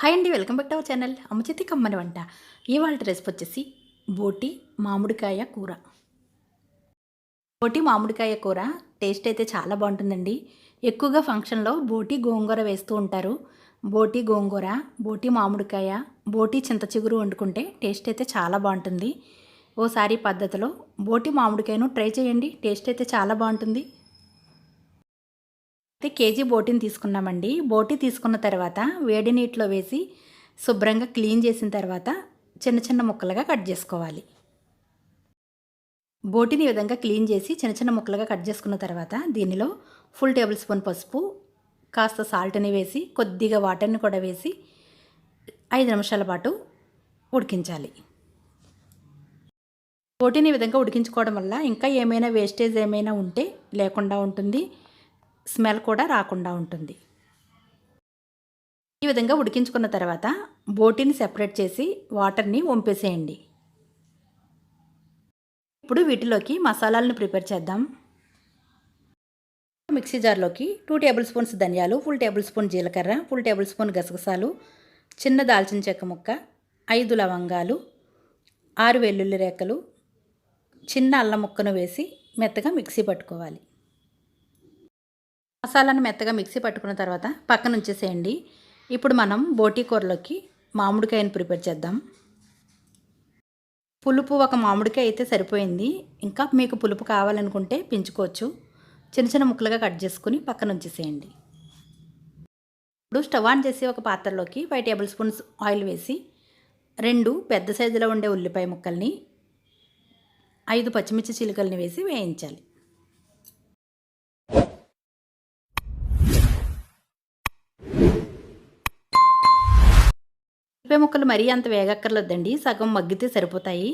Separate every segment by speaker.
Speaker 1: Hi అండి welcome back to our channel. అమ్మచేతి కమ్మని వంట. ఇవాళ రెసిపీ వచ్చేసి బోటి మామిడికాయ కూర. బోటి మామిడికాయ కూర టేస్ట్ అయితే చాలా బాగుంటుందండి. ఎక్కువగా ఫంక్షన్లో బోటి గోంగూర వేస్తూ ఉంటారు. బోటి గోంగూర బోటి మామిడికాయ బోటి చింత చిగురు వండుకుంటే టేస్ట్ అయితే చాలా బాగుంటుంది. ఓసారి పద్ధతిలో బోటి మామిడికాయను ట్రై చేయండి టేస్ట్ అయితే చాలా బాగుంటుంది. అయితే కేజీ బోటిని తీసుకున్నామండి. బోటి తీసుకున్న తర్వాత వేడి నీటిలో వేసి శుభ్రంగా క్లీన్ చేసిన తర్వాత చిన్న చిన్న ముక్కలుగా కట్ చేసుకోవాలి. బోటిని ఈ విధంగా క్లీన్ చేసి చిన్న చిన్న ముక్కలుగా కట్ చేసుకున్న తర్వాత దీనిలో ఫుల్ టేబుల్ స్పూన్ పసుపు కాస్త సాల్ట్ని వేసి కొద్దిగా వాటర్ని కూడా వేసి ఐదు నిమిషాల పాటు ఉడికించాలి. బోటిని ఈ విధంగా ఉడికించుకోవడం వల్ల ఇంకా ఏమైనా వేస్టేజ్ ఏమైనా ఉంటే లేకుండా ఉంటుంది. స్మెల్ కూడా రాకుండా ఉంటుంది. ఈ విధంగా ఉడికించుకున్న తర్వాత బోటిని సెపరేట్ చేసి వాటర్ని వంపేసేయండి. ఇప్పుడు వీటిలోకి మసాలాలను ప్రిపేర్ చేద్దాం. మిక్సీ జార్లోకి టూ టేబుల్ స్పూన్స్ ధనియాలు ఫుల్ టేబుల్ స్పూన్ జీలకర్ర ఫుల్ టేబుల్ స్పూన్ గసగసాలు చిన్న దాల్చిన చెక్క ముక్క ఐదు లవంగాలు ఆరు వెల్లుల్లి రేకలు చిన్న అల్లం ముక్కను వేసి మెత్తగా మిక్సీ పట్టుకోవాలి. మసాలాను మెత్తగా మిక్సీ పట్టుకున్న తర్వాత పక్కన ఉంచేసేయండి. ఇప్పుడు మనం బోటీ కూరలోకి మామిడికాయను ప్రిపేర్ చేద్దాం. పులుపు ఒక మామిడికాయ అయితే సరిపోయింది. ఇంకా మీకు పులుపు కావాలనుకుంటే పెంచుకోవచ్చు. చిన్న చిన్న ముక్కలుగా కట్ చేసుకుని పక్కన ఉంచేసేయండి. ఇప్పుడు స్టవ్ ఆన్ చేసి ఒక పాత్రలోకి ఫైవ్ టేబుల్ స్పూన్స్ ఆయిల్ వేసి రెండు పెద్ద సైజులో ఉండే ఉల్లిపాయ ముక్కల్ని ఐదు పచ్చిమిర్చి చిలుకల్ని వేసి వేయించాలి. ఉల్లిపాయ ముక్కలు మరీ అంత వేగక్కర్లేదండి సగం మగ్గితే సరిపోతాయి.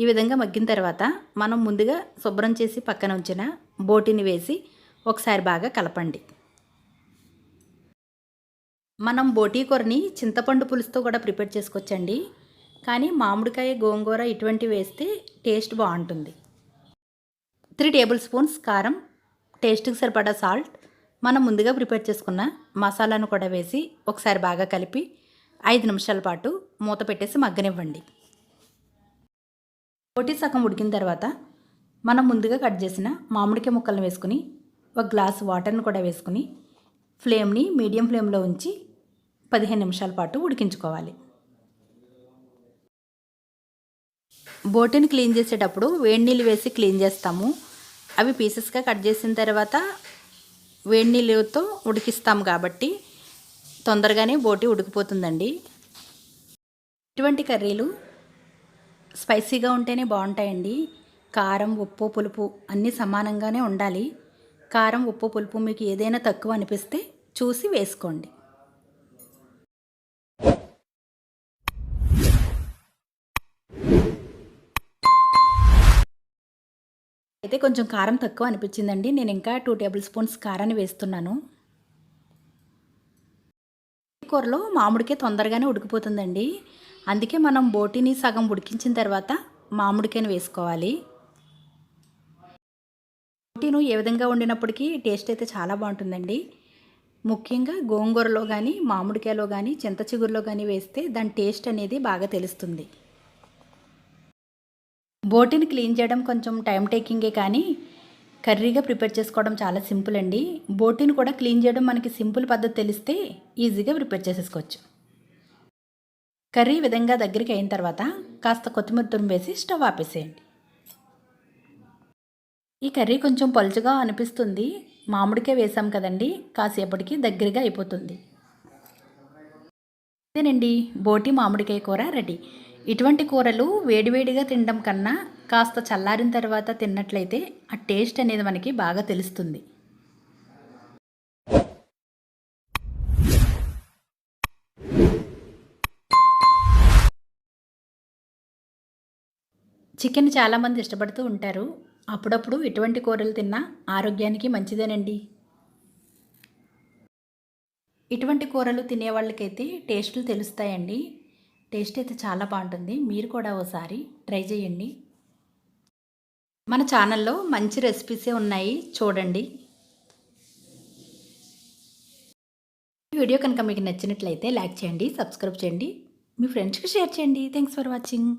Speaker 1: ఈ విధంగా మగ్గిన తర్వాత మనం ముందుగా శుభ్రం చేసి పక్కన ఉంచిన బోటిని వేసి ఒకసారి బాగా కలపండి. మనం బోటీ కూరని చింతపండు పులుసుతో కూడా ప్రిపేర్ చేసుకోవచ్చండి. కానీ మామిడికాయ గోంగూర ఇటువంటివి వేస్తే టేస్ట్ బాగుంటుంది. త్రీ టేబుల్ స్పూన్స్ కారం టేస్ట్కి సరిపడా సాల్ట్. మనం ముందుగా ప్రిపేర్ చేసుకున్న మసాలాను కూడా వేసి ఒకసారి బాగా కలిపి ఐదు నిమిషాల పాటు మూత పెట్టేసి మగ్గనివ్వండి. పోటీ సగం ఉడికిన తర్వాత మనం ముందుగా కట్ చేసిన మామిడికాయ ముక్కలను వేసుకుని ఒక గ్లాస్ వాటర్ని కూడా వేసుకుని ఫ్లేమ్ని మీడియం ఫ్లేమ్లో ఉంచి పదిహేను నిమిషాల పాటు ఉడికించుకోవాలి. బోటిని క్లీన్ చేసేటప్పుడు వేడి నీళ్ళు వేసి క్లీన్ చేస్తాము. అవి పీసెస్గా కట్ చేసిన తర్వాత వేడి నీళ్ళతో ఉడికిస్తాము కాబట్టి తొందరగానే బోటి ఉడికిపోతుందండి. ఇటువంటి కర్రీలు స్పైసీగా ఉంటేనే బాగుంటాయండి. కారం ఉప్పు పులుపు అన్నీ సమానంగానే ఉండాలి. కారం ఉప్పు పులుపు మీకు ఏదైనా తక్కువ అనిపిస్తే చూసి వేసుకోండి. అయితే కొంచెం కారం తక్కువ అనిపించిందండి. నేను ఇంకా టూ టేబుల్ స్పూన్స్ కారాన్ని వేస్తున్నాను. కూరలో మామిడికాయ తొందరగానే ఉడికిపోతుందండి. అందుకే మనం బోటిని సగం ఉడికించిన తర్వాత మామిడికాయను వేసుకోవాలి. బోటీను ఏ విధంగా వండినప్పటికీ టేస్ట్ అయితే చాలా బాగుంటుందండి. ముఖ్యంగా గోంగూరలో కానీ మామిడికాయలో కానీ చింత చిగురులో కానీ వేస్తే దాని టేస్ట్ అనేది బాగా తెలుస్తుంది. బోటిని క్లీన్ చేయడం కొంచెం టైం టేకింగే కానీ కర్రీగా ప్రిపేర్ చేసుకోవడం చాలా సింపుల్ అండి. బోటిని కూడా క్లీన్ చేయడం మనకి సింపుల్ పద్ధతి తెలిస్తే ఈజీగా ప్రిపేర్ చేసేసుకోవచ్చు. కర్రీ విధంగా దగ్గరికి అయిన తర్వాత కాస్త కొత్తిమీర తురిమేసి స్టవ్ ఆపేసేయండి. ఈ కర్రీ కొంచెం పలుచుగా అనిపిస్తుంది. మామిడికాయ వేసాం కదండి కాసేపటికి దగ్గరగా అయిపోతుంది. ఇదేనండి బోటి మామిడికాయ కూర రెడీ. ఇటువంటి కూరలు వేడివేడిగా తినడం కన్నా కాస్త చల్లారిన తర్వాత తిన్నట్లయితే ఆ టేస్ట్ అనేది మనకి బాగా తెలుస్తుంది. చికెన్ చాలామంది ఇష్టపడుతూ ఉంటారు. అప్పుడప్పుడు ఇటువంటి కూరలు తిన్నా ఆరోగ్యానికి మంచిదేనండి. ఇటువంటి కూరలు తినే వాళ్ళకైతే టేస్టులు తెలుస్తాయండి. టేస్ట్ అయితే చాలా బాగుంటుంది. మీరు కూడా ఓసారి ట్రై చేయండి. మన ఛానల్లో మంచి రెసిపీసే ఉన్నాయి చూడండి. వీడియో కనుక మీకు నచ్చినట్లయితే లైక్ చేయండి సబ్స్క్రైబ్ చేయండి. మీ ఫ్రెండ్స్కి షేర్ చేయండి. Thanks for watching